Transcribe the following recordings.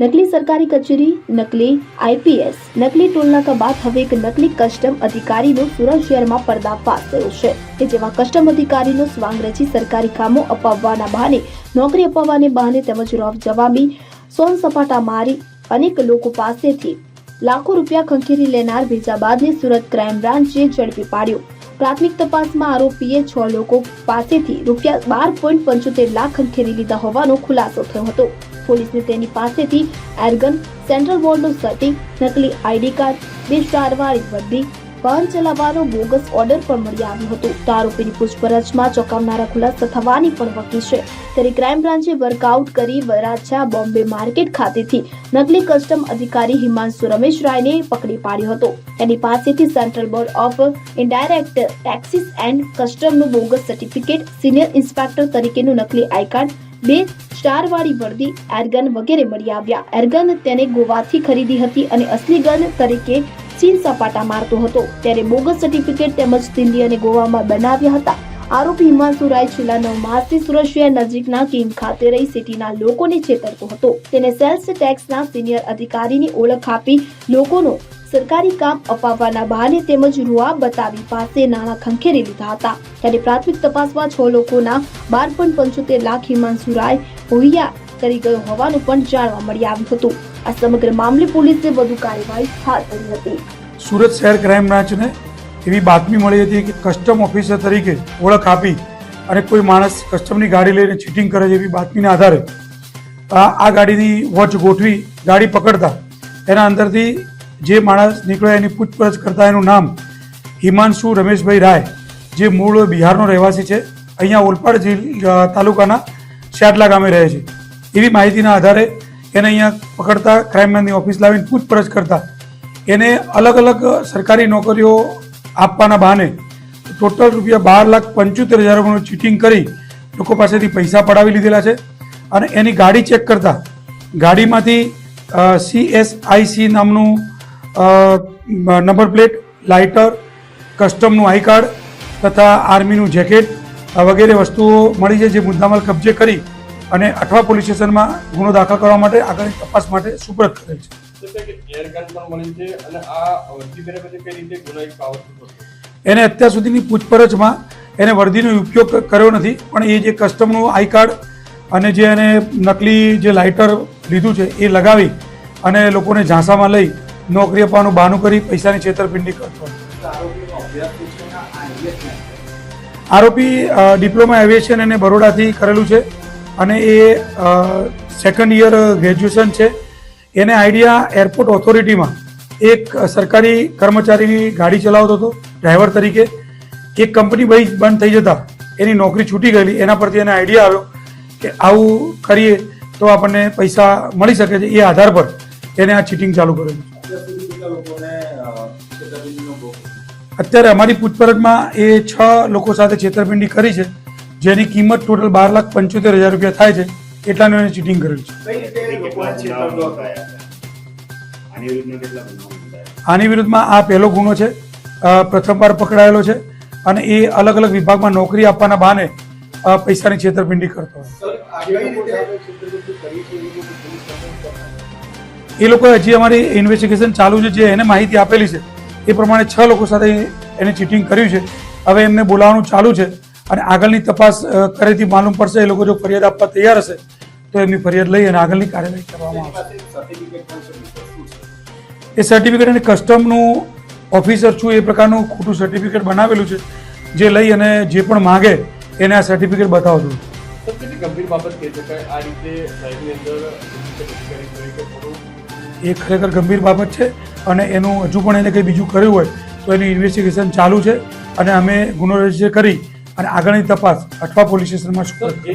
નકલી સરકારી કચેરી નકલી આઈપીએસ નકલી ટોલનાકા બાદ હવે એક નકલી કસ્ટમ અધિકારીનો સુરત શહેરમાં પર્દાફાશ થયો છે કે જેમાં કસ્ટમ અધિકારીનો સ્વાંગરચી સરકારી કામો અપાવવાના બહાને નોકરી અપાવવાને બહાને તેમજ રોફ જવાબી સોન સપાટા મારી અનેક લોકો પાસેથી લાખો રૂપિયા ખંખેરી લેનાર ભેજાબાદને સુરત ક્રાઇમ બ્રાન્ચે ઝડપી પાડ્યો પ્રાથમિક તપાસમાં આરોપીએ છ લોકો પાસેથી રૂપિયા બાર પોઈન્ટ પંચોતેર લાખ ખંખેરી લીધા હોવાનો ખુલાસો થયો હતો। પોલીસને તેની પાસેથી એરગન, સેન્ટ્રલ બોર્ડનું સર્ટિંગ નકલી આઈડી કાર્ડ, બે સ્ટારવાળી વર્દી વાહન ચલાવવાનો બોગસ ઓર્ડર પણ મળી આવ્યો હતો. આરોપીની પૂછપરછમાં ચોંકાવનારા ખુલાસા થવાની પણ વકી છે. ત્યારે ક્રાઇમ બ્રાન્ચે વર્કઆઉટ કરી વરાછા બોમ્બે માર્કેટ ખાતેથી નકલી કસ્ટમ અધિકારી હિમાંશુ રમેશ રાયને પકડી પાડ્યો હતો. તેની પાસેથી central board of indirect taxes and કસ્ટમનું bogus certificate senior inspector તરીકેનું નકલી આઈ કાર્ડ બે સ્ટારવાળી વર્દી, એરગન વગેરે મળી આવ્યા. એરગન તેને ગોવાથી ખરીદી હતી અને અસલી ગન તરીકે ચીન સપાટા મારતો હતો. ત્યારે બોગસ સર્ટિફિકેટ તેમજ દિલ્હી અને ગોવામાં બનાવ્યા હતા. આરોપી હિમાંશુ રાય છેલ્લા નવ માસથી સુરત નજીકના કિમ ખાતે રહી સિટીના લોકોને છેતરતો હતો. તેને સેલ્સ ટેક્સના સિનિયર અધિકારીની ઓળખ આપી લોકોનો સરકારી કામ અપાવવાના બહાને તેમજ રૂઆ બતાવી પાસે નાણાં ખંખેરી લીધા હતા. ત્યારે પ્રાથમિક તપાસમાં છ લોકોના બાર પોઈન્ટ પંચોતેર લાખ હિમાંશુ રાય હોહિયા કરી ગયો હોવાનું પણ જાણવા મળી આવ્યું હતું. આ સમગ્ર મામલે પોલીસે વધુ કાર્યવાહી હાથ ધરી હતી. સુરત શહેર ક્રાઇમ બ્રાન્ચને એવી બાતમી મળી હતી કે કસ્ટમ ઓફિસર તરીકે ઓળખ આપી અને કોઈ માણસ કસ્ટમની ગાડી લઈને ચીટિંગ કરે છે એવી બાતમીના આધારે, આ ગાડીની વોચ ગોઠવી, ગાડી પકડતા એના અંદરથી જે માણસ નીકળ્યો એની પૂછપરછ કરતા એનું નામ હિમાંશુ રમેશભાઈ રાય, જે મૂળ બિહારનો રહેવાસી છે, અહીંયા ઓલપાડ જિલ્લા તાલુકાના શાટલા ગામે રહે છે. એવી માહિતીના આધારે એને અહીંયા પકડતા ક્રાઇમની ઓફિસ લાવીને પૂછપરછ કરતા. એને અલગ અલગ સરકારી નોકરીઓ આપવાના બહાને ટોટલ રૂપિયા બાર લાખ પંચોતેર હજાર રૂપિયાનું ચીટિંગ કરી લોકો પાસેથી પૈસા પડાવી લીધેલા છે અને એની ગાડી ચેક કરતા ગાડીમાંથી સી એસ આઈસી નામનું નંબર પ્લેટ લાઇટર કસ્ટમનું આઈ કાર્ડ તથા આર્મીનું જેકેટ વગેરે વસ્તુઓ મળી છે જે મુદ્દામાલ કબજે કરી અને અઠવા પોલીસ સ્ટેશનમાં ગુનો દાખલ કરવા માટે આગળની તપાસ માટે સુપ્રત કરેલ છે? એને અત્યાર સુધીની પૂછપરછમાં એને વર્દીનો ઉપયોગ કર્યો નથી પણ એ જે કસ્ટમનું આઈ કાર્ડ અને જે એને નકલી જે લાઇટર લીધું છે એ લગાવી અને લોકોને ઝાંસામાં લઈ નોકરી આપવાનું બહાનું કરી પૈસાની છેતરપિંડી કરતો. આરોપી ડિપ્લોમા એવિએશન અને બરોડાથી કરેલું છે અને એ સેકન્ડ યર ગ્રેજ્યુએશન છે. એને આઈડિયા એરપોર્ટ ઓથોરિટીમાં એક સરકારી કર્મચારીની ગાડી ચલાવતો હતો, ડ્રાઈવર તરીકે. એક કંપની ભાઈ બંધ થઈ જતા એની નોકરી છૂટી ગયેલી. એના પરથી એને આઈડિયા આવ્યો કે આવું કરીએ તો આપણને પૈસા મળી શકે છે. એ આધાર પર એને આ ચીટિંગ ચાલુ કરેલું અત્યારે અમારી પૂછપરછમાં એ છ લોકો સાથે છેતરપિંડી કરી છે જેની કિંમત ટોટલ બાર લાખ પંચોતેર હજાર રૂપિયા થાય છે એટલાનું એને ચીટિંગ કરેલું છે. આની વિરુદ્ધમાં આ પહેલો ગુનો છે પ્રથમવાર પકડાયેલો છે અને એ અલગ અલગ વિભાગમાં નોકરી આપવાના બહાને પૈસાની છેતરપિંડી કરતો હોય. એ લોકોએ હજી અમારી ઇન્વેસ્ટિગેશન ચાલુ છે, જે એને માહિતી આપેલી છે, એ પ્રમાણે છ લોકો સાથે એને ચીટિંગ કર્યું છે. હવે એમને બોલાવવાનું ચાલુ છે અને આગળની તપાસ કરેથી માલુમ પડશે, એ લોકો જો ફરિયાદ આપવા તૈયાર હશે, તો એમની ફરિયાદ લઈ અને આગળની કાર્યવાહી કરવામાં આવશે. એ સર્ટિફિકેટ અને કસ્ટમનું ઓફિસર છું, એ પ્રકારનું ખોટું સર્ટિફિકેટ બનાવેલું છે, જે લઈ અને જે પણ માગે, એને આ સર્ટિફિકેટ બતાવતું ગંભીર બાબત કહી શકાય આ રીતે એ ખરેખર ગંભીર બાબત છે અને એનું હજુ પણ એને કંઈ બીજું કર્યું હોય તો એનું ઇન્વેસ્ટિગેશન ચાલુ છે અને અમે ગુનો રજિસ્ટર કરી અને આગળની તપાસ અઠવા પોલીસ સ્ટેશનમાં કે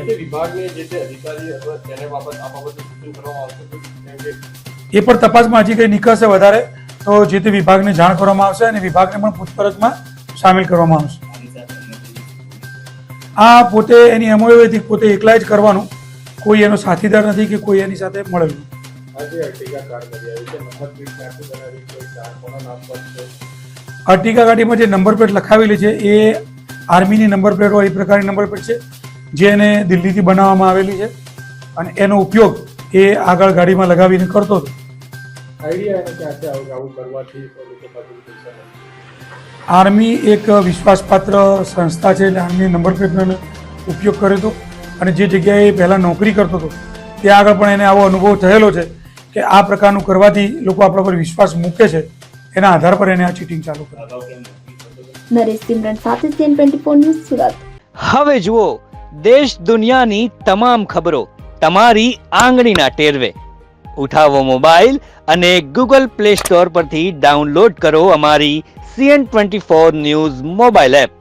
એ પણ તપાસમાં હજી કંઈ નીકળશે વધારે તો જે તે વિભાગને જાણ કરવામાં આવશે અને વિભાગને પણ પૂછપરછમાં સામેલ કરવામાં આવશે. આ પોતે એની એમઓએ પોતે એકલા જ કરવાનું કોઈ એનો સાથીદાર નથી કે કોઈ એની સાથે મળેલું. આજે અર્ટિગા કાર મળી આવી છે. નંબર પ્લેટ ક્યાંથી બનાવી કોઈ કાર કોના નામ પર છે. અર્ટિગા ગાડીમાં જે નંબર પ્લેટ લખાવેલી છે એ આર્મીની નંબર પ્લેટ હોય એ પ્રકારની નંબર પ્લેટ છે જે એને દિલ્હીથી બનાવવામાં આવેલી છે. અને એનો ઉપયોગ એ આગળ ગાડીમાં લગાવીને કરતો હતો. આઈડિયા એને ક્યાંથી આવ્યો આવું કરવાથી લોકો પાસેથી પૈસા મળે? આર્મી એક વિશ્વાસપાત્ર સંસ્થા છે એટલે આર્મી નંબર પ્લેટનો ઉપયોગ કર્યો હતો. અને જે જગ્યાએ પહેલાં નોકરી કરતો હતો ત્યાં આગળ પણ એને આવો અનુભવ થયેલો છે. કે આ પ્રકારનું કરવાથી લોકો આપણા પર વિશ્વાસ મૂકે છે એના આધાર પર એને આ ચીટિંગ ચાલુ કરે. નરેશ સિમરન સાથે C N twenty four news Surat. હવે જુઓ દેશ દુનિયાની તમામ ખબરો તમારી આંગળીના ટેરવે. ઉઠાવો મોબાઈલ અને ગૂગલ પ્લે સ્ટોર પરથી ડાઉનલોડ કરો અમારી C N twenty four news mobile app.